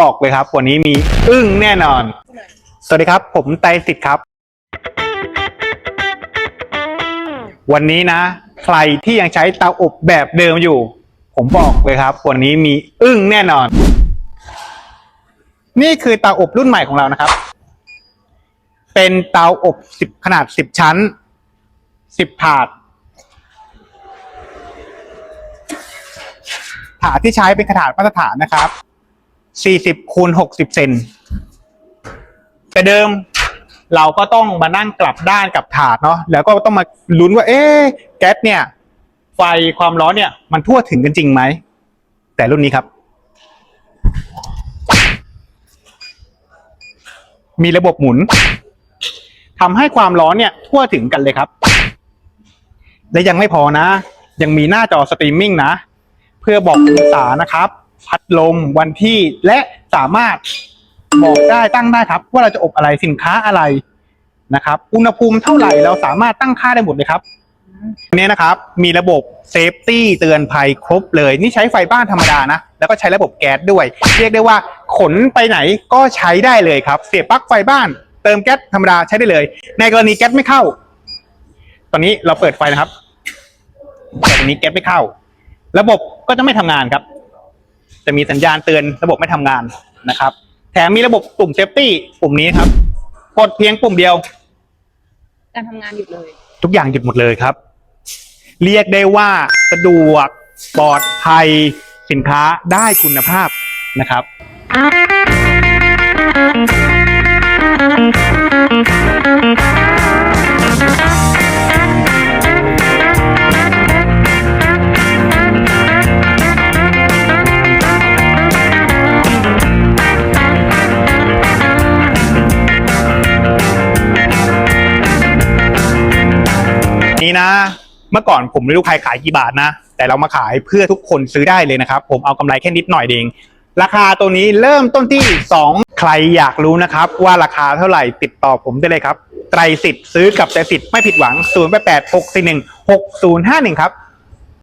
บอกเลยครับ วันนี้มีอึ้งแน่นอน สวัสดีครับ ผมไตรสิทธิ์ครับ วันนี้นะ ใครที่ยังใช้เตาอบแบบเดิมอยู่ ผมบอกเลยครับ วันนี้มีอึ้งแน่นอน นี่คือเตาอบรุ่นใหม่ของเรานะครับ เป็นเตาอบสิบขนาดสิบชั้นสิบถาด ถาดที่ใช้เป็นขนาดมาตรฐานนะครับ 40คูณ60เซนแต่เดิมเราก็ต้องมานั่งกลับด้านกับถาดเนาะแล้วก็ต้องมาลุ้นว่า เอ๊ะแก๊สเนี่ย ไฟความร้อนเนี่ย มันทั่วถึงกันจริงไหม แต่รุ่นนี้ครับ มีระบบหมุนทำให้ความร้อนเนี่ย ทั่วถึงกันเลยครับ และยังไม่พอนะ ยังมีหน้าจอสตรีมมิ่งนะ เพื่อบอกองศานะครับ พัดลมวันที่และสามารถบอกได้ตั้งได้ครับ ว่าเราจะอบอะไรสินค้าอะไรนะครับ อุณหภูมิเท่าไหร่เราสามารถตั้งค่าได้หมดเลยครับอันนี้นะครับ มีระบบเซฟตี้เตือนภัยครบเลย นี่ใช้ไฟบ้านธรรมดานะ แล้วก็ใช้ระบบแก๊สด้วย เรียกได้ว่าขนไปไหนก็ใช้ได้เลยครับ เสียบปลั๊กไฟบ้าน เติมแก๊สธรรมดาใช้ได้เลย ในกรณีแก๊สไม่เข้า ตอนนี้เราเปิดไฟนะครับแต่ตอนนี้แก๊สไม่เข้า ระบบก็จะไม่ทำงานครับ จะมีสัญญาณเตือนระบบไม่ทำงานนะครับ แถมมีระบบปุ่มเซฟตี้ปุ่มนี้ครับ กดเพียงปุ่มเดียว การทำงานหยุดเลย ทุกอย่างหยุดหมดเลยครับ เรียกได้ว่าสะดวกปลอดภัยสินค้าได้คุณภาพนะครับ นี้นะ เมื่อก่อนผมไม่รู้ใครขายกี่บาทนะ แต่เรามาขายเพื่อทุกคนซื้อได้เลยนะครับ ผมเอากำไรแค่นิดหน่อยเอง ราคาตัวนี้เริ่มต้นที่ 2 ใครอยากรู้นะครับ ว่าราคาเท่าไหร่ติดต่อผมได้เลยครับไตรสิทธิ์ซื้อกับไตรสิทธิ์ไม่ผิดหวัง0 8 8 6 4 1 6 0 5 1ครับ